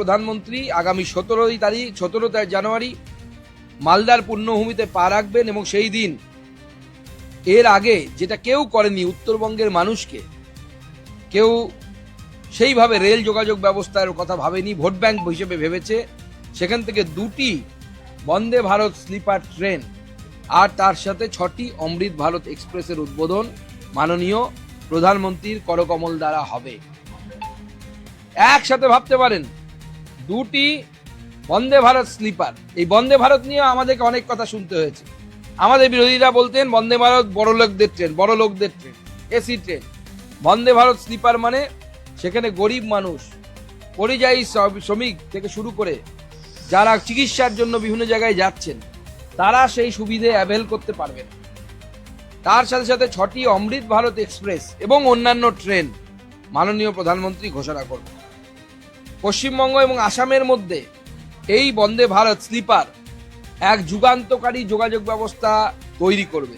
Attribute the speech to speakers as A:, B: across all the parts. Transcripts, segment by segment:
A: প্রধানমন্ত্রী আগামী সতেরোই তারিখ সতেরো জানুয়ারি মালদার পুণ্যভূমিতে পা রাখবেন এবং সেই দিন এর আগে যেটা কেউ করেনি উত্তরবঙ্গের মানুষকে, কেউ সেইভাবে রেল যোগাযোগ ব্যবস্থার কথা ভাবেনি, ভোট ব্যাংক হিসেবে ভেবেছে, সেখান থেকে দুটি বন্দে ভারত স্লিপার ট্রেন আর তার সাথে ছটি অমৃত ভারত এক্সপ্রেসের উদ্বোধন মাননীয় প্রধানমন্ত্রীর করকমল দ্বারা হবে। একসাথে ভাবতে পারেন দুটি বন্দে ভারত স্লিপার। এই বন্দে ভারত নিয়ে আমাদেরকে অনেক কথা শুনতে হয়েছে। আমাদের বিরোধীরা বলতেন, বন্দে ভারত বড় লোকদের ট্রেন, বড় লোকদের train, AC train. Vande Bharat sleeper মানে সেখানে গরিব মানুষ, পরিযায়ী শ্রম- শ্রমিক থেকে শুরু করে যারা চিকিৎসার জন্য বিভিন্ন জায়গায় যাচ্ছেন, তারা সেই সুবিধে অ্যাভেল করতে পারবেন তার সাথে সাথে ছটি অমৃত ভারত এক্সপ্রেস এবং অন্যান্য ট্রেন মাননীয় প্রধানমন্ত্রী ঘোষণা করবেন। পশ্চিমবঙ্গ এবং আসামের মধ্যে এই বন্দে ভারত স্লিপার এক যুগান্তকারী যোগাযোগ ব্যবস্থা তৈরি করবে।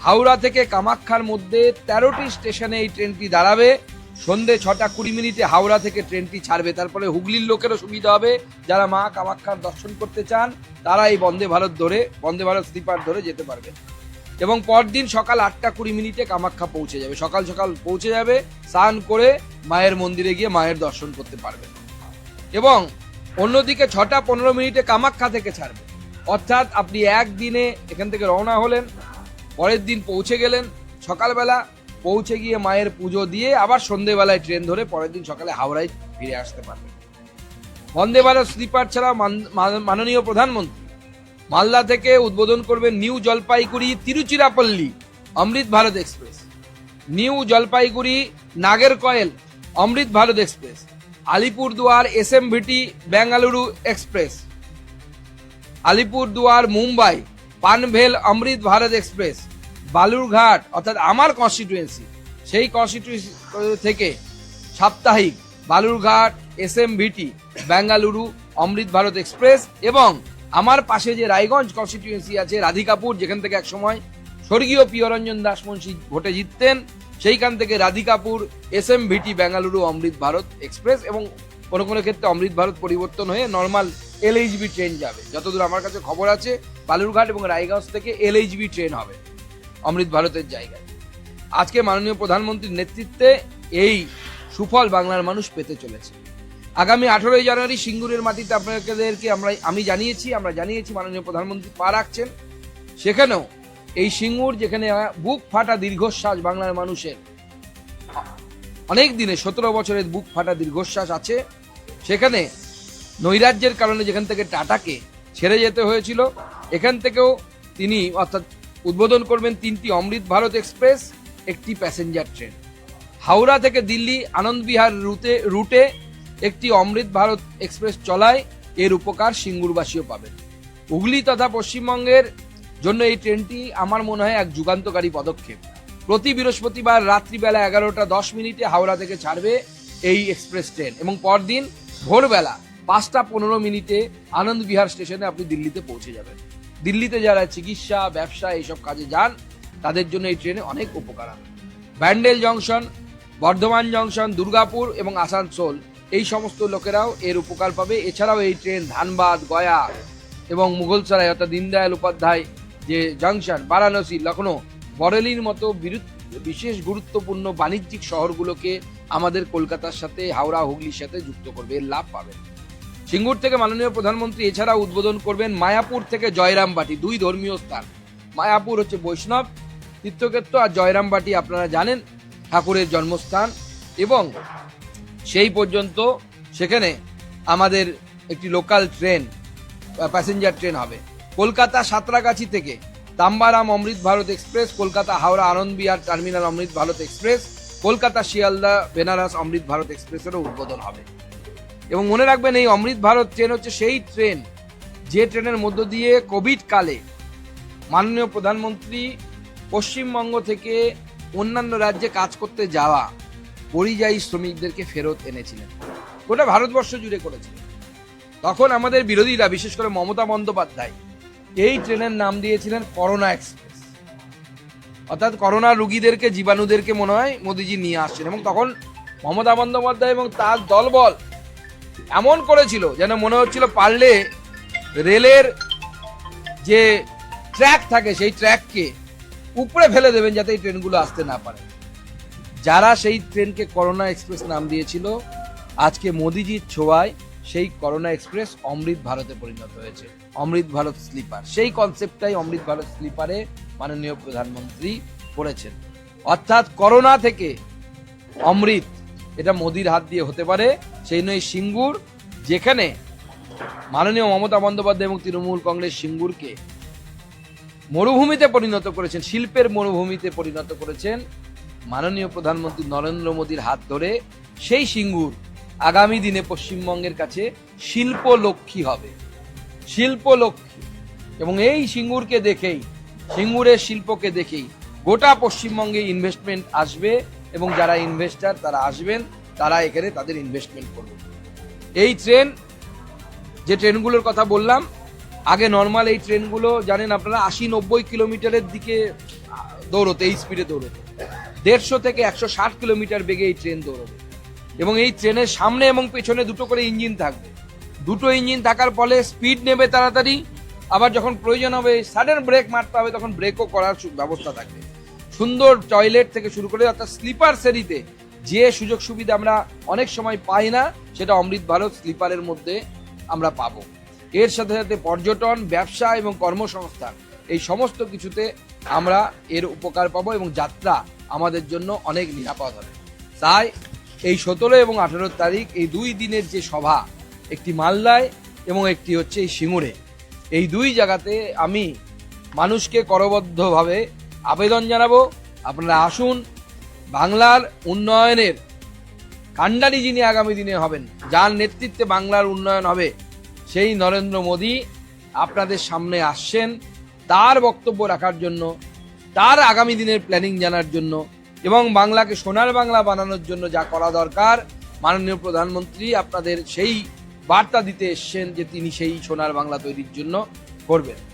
A: হাওড়া থেকে কামাখ্যার মধ্যে তেরোটি স্টেশনে এই ট্রেনটি দাঁড়াবে। সন্ধে ছটা কুড়ি মিনিটে হাওড়া থেকে ট্রেনটি ছাড়বে। তারপরে হুগলির লোকেরও সুবিধা হবে। যারা মা কামাখ্যার দর্শন করতে চান, তারা এই বন্দে ভারত ধরে, বন্দে ভারত স্লিপার ধরে যেতে পারবে। এবং পরদিন সকাল আটটা কুড়ি মিনিটে কামাখ্যা পৌঁছে যাবে। সকাল সকাল পৌঁছে যাবে, স্নান করে মায়ের মন্দিরে গিয়ে মায়ের দর্শন করতে পারবেন। এবং অন্যদিকে ছটা পনেরো মিনিটে কামাখ্যা থেকে ছাড়বে। অর্থাৎ আপনি একদিনে এখান থেকে রওনা হলেন, পরের দিন পৌঁছে গেলেন, সকালবেলা পৌঁছে গিয়ে মায়ের পুজো দিয়ে আবার সন্ধেবেলায় ট্রেন ধরে পরের দিন সকালে হাওড়ায় ফিরে আসতে পারবেন। বন্দে ভারত স্লিপার ছাড়া মান- মাননীয় প্রধানমন্ত্রী মালদা থেকে উদ্বোধন করবেন New Jalpaiguri Tiruchirappalli Amrit Bharat Express. New Jalpaiguri Nagercoil Amrit Bharat Express. Alipurduar S M VT Bengaluru Express. Alipurduar Mumbai Panvel Amrit Bharat Express. Balurghat, অর্থাৎ আমার কনস্টিটুয়েন্সি সেই কনস্টিটুয়েন্সি থেকে সাপ্তাহিক Balurghat S M VT Bengaluru Amrit Bharat Express এবং আমার পাশে যে Raiganj constituency আছে, রাধিকাপুর, যেখান থেকে একসময় স্বর্গীয় প্রিয়রঞ্জন দাস মুন্সি ভোটে জিততেন সেইখান থেকে Radhikapur S M VT Bengaluru Amrit Bharat Express এবং কোনো কোনো ক্ষেত্রে অমৃত ভারত পরিবর্তন হয়ে নর্মাল এলএইচবি ট্রেন যাবে। যতদূর আমার কাছে খবর আছে, বালুরঘাট এবং রায়গঞ্জ থেকে এলএইচবি ট্রেন হবে অমৃত ভারতের জায়গায়। আজকে মাননীয় প্রধানমন্ত্রীর নেতৃত্বে এই সুফল বাংলার মানুষ পেতে চলেছে। আগামী আঠেরোই জানুয়ারি সিঙ্গুরের মাটিতে আপনাদেরকে আমরা আমি জানিয়েছি, আমরা জানিয়েছি, মাননীয় প্রধানমন্ত্রী পা রাখছেন। সেখানেও এই সিঙ্গুর যেখানে বুক ফাটা দীর্ঘশ্বাস বাংলার মানুষের। অনেক দিনে সতেরো বছরের বুক ফাটা দীর্ঘশ্বাস আছে। সেখানে নৈরাজ্যের কারণে যেখান থেকে টাটাকে ছেড়ে যেতে হয়েছিল, এখান থেকেও তিনি অর্থাৎ উদ্বোধন করবেন তিনটি অমৃত ভারত এক্সপ্রেস, একটি প্যাসেঞ্জার ট্রেন। হাওড়া থেকে দিল্লি আনন্দ বিহার রুটে রুটে একটি অমৃত ভারত এক্সপ্রেস চলায় এর উপকার সিঙ্গুরবাসীও পাবেন। হুগলি তথা পশ্চিমবঙ্গের জন্য এই ট্রেনটি আমার মনে হয় এক যুগান্তকারী পদক্ষেপ। প্রতি বৃহস্পতিবার রাত্রিবেলা এগারোটা দশ মিনিটে হাওড়া থেকে ছাড়বে এই এক্সপ্রেস ট্রেন এবং পরদিন ভোরবেলা পাঁচটা পনেরো মিনিটে আনন্দ বিহার স্টেশনে আপনি দিল্লিতে পৌঁছে যাবেন। দিল্লিতে যারা চিকিৎসা, ব্যবসা এইসব কাজে যান, তাদের জন্য এই ট্রেনে অনেক উপকার হবে। ব্যান্ডেল জংশন, বর্ধমান জংশন, দুর্গাপুর এবং আসানসোল এই সমস্ত লোকেরাও এর উপকার পাবে। এছাড়াও এই ট্রেন ধানবাদ, গয়া এবং মুঘলসরাই অর্থাৎ দীনদয়াল উপাধ্যায় যে জংশন, বারাণসী লখনৌ বরেলির মতো বিশেষ গুরুত্বপূর্ণ বাণিজ্যিক শহরগুলোকে আমাদের কলকাতার সাথে, হাওড়া, হুগলির সাথে যুক্ত করবে, লাভ পাবেন সিঙ্গুর থেকে মাননীয় প্রধানমন্ত্রী এছাড়া উদ্বোধন করবেন মায়াপুর থেকে জয়রামবাটি, দুই ধর্মীয় স্থান। মায়াপুর হচ্ছে বৈষ্ণব তীর্থক্ষেত্র আর জয়রামবাটি আপনারা জানেন, ঠাকুরের জন্মস্থান এবং সেই পর্যন্ত সেখানে আমাদের একটি লোকাল ট্রেন প্যাসেঞ্জার ট্রেন হবে। কলকাতা সাঁতরাগাছি থেকে Tambaram Amrit Bharat Express, Kolkata Howrah Anand Vihar terminal Amrit Bharat Express, Kolkata Sealdah Benaras Amrit Bharat এক্সপ্রেসেরও উদ্বোধন হবে। এবং মনে রাখবেন এই অমৃত ভারত ট্রেন হচ্ছে সেই ট্রেন, যে ট্রেনের মধ্য দিয়ে কোভিড কালে মাননীয় প্রধানমন্ত্রী পশ্চিমবঙ্গ থেকে অন্যান্য রাজ্যে কাজ করতে যাওয়া পরিযায়ী শ্রমিকদেরকে ফেরত এনেছিলেন। গোটা ভারতবর্ষ জুড়ে করেছিলেন তখন আমাদের বিরোধীরা, বিশেষ করে মমতা বন্দ্যোপাধ্যায় এই ট্রেনের নাম দিয়েছিলেন করোনা এক্সপ্রেস। অর্থাৎ করোনা রুগীদেরকে, জীবাণুদেরকে মনে হয় মোদিজি নিয়ে আসছেন এবং তখন মমতা বন্দ্যোপাধ্যায় এবং তার দলবল এমন করেছিল যেন মনে হচ্ছিল পারলে রেলের যে ট্র্যাক থাকে সেই ট্র্যাককে উপরে ফেলে দেবেন যাতে এই ট্রেনগুলো আসতে না পারে। যারা সেই ট্রেনকে করোনা এক্সপ্রেস নাম দিয়েছিল, আজকে মোদিজির ছোঁয়ায় সেই করোনা এক্সপ্রেস অমৃত ভারতে পরিণত হয়েছে। অমৃত ভারত স্লিপার সেই কনসেপ্টটাই অমৃত ভারত স্লিপারে মাননীয় প্রধানমন্ত্রী করেছেন। অর্থাৎ করোনা থেকে অমৃত, এটা মোদির হাত দিয়ে হতে পারে, সেই নয় সিঙ্গুর, যেখানে মাননীয় মমতা বন্দ্যোপাধ্যায় এবং তৃণমূল কংগ্রেস সিঙ্গুরকে মরুভূমিতে পরিণত করেছেন, শিল্পের মরুভূমিতে পরিণত করেছেন মাননীয় প্রধানমন্ত্রী নরেন্দ্র মোদীর হাত ধরে সেই সিঙ্গুর আগামী দিনে পশ্চিমবঙ্গের কাছে শিল্প লক্ষ্মী হবে। শিল্প লক্ষ্মী এবং এই সিঙ্গুরকে দেখেই, সিঙ্গুরের শিল্পকে দেখেই গোটা পশ্চিমবঙ্গে ইনভেস্টমেন্ট আসবে এবং যারা ইনভেস্টার তারা আসবেন, তারা এখানে তাদের ইনভেস্টমেন্ট করবে। এই ট্রেন যে ট্রেনগুলোর কথা বললাম, আগে নর্মাল এই ট্রেনগুলো জানেন আপনারা, আশি নব্বই কিলোমিটারের দিকে দৌড়তো, এই স্পিডে দৌড়তো। দেড়শো থেকে একশো ষাট কিলোমিটার বেগে এই ট্রেন দৌড়বে। এবং এই ট্রেনের সামনে এবং পেছনে দুটো করে ইঞ্জিন থাকবে। দুটো ইঞ্জিন থাকার ফলে স্পিড নেবে তাড়াতাড়ি, আবার যখন প্রয়োজন হবে সাডেন ব্রেক মারতে হবে তখন ব্রেকও করার ব্যবস্থা থাকবে। সুন্দর টয়লেট থেকে শুরু করে অর্থাৎ স্লিপার সেরিতে যে সুযোগ সুবিধা আমরা অনেক সময় পাই না, সেটা অমৃত ভারত স্লিপারের মধ্যে আমরা পাবো। এর সাথে সাথে পর্যটন, ব্যবসা এবং কর্মসংস্থান এই সমস্ত কিছুতে আমরা এর উপকার পাবো এবং যাত্রা আমাদের জন্য অনেক নিরাপদ হবে। তাই এই সতেরো এবং আঠেরো তারিখ এই দুই দিনের যে সভা, একটি মালদায় এবং একটি হচ্ছে এই সিঙ্গুরে। এই দুই জায়গাতে আমি মানুষকে করবদ্ধভাবে আবেদন জানাব। আপনারা আসুন, বাংলার উন্নয়নের কাণ্ডারি যিনি আগামী দিনে হবেন, যার নেতৃত্বে বাংলার উন্নয়ন হবে, সেই নরেন্দ্র মোদী আপনাদের সামনে আসছেন। তার বক্তব্য রাখার জন্য, তার আগামী দিনের প্ল্যানিং জানার জন্য এবং বাংলাকে সোনার বাংলা বানানোর জন্য যা করা দরকার, মাননীয় প্রধানমন্ত্রী আপনাদের সেই বার্তা দিতে এসছেন যে তিনি সেই সোনার বাংলা তৈরির জন্য করবেন।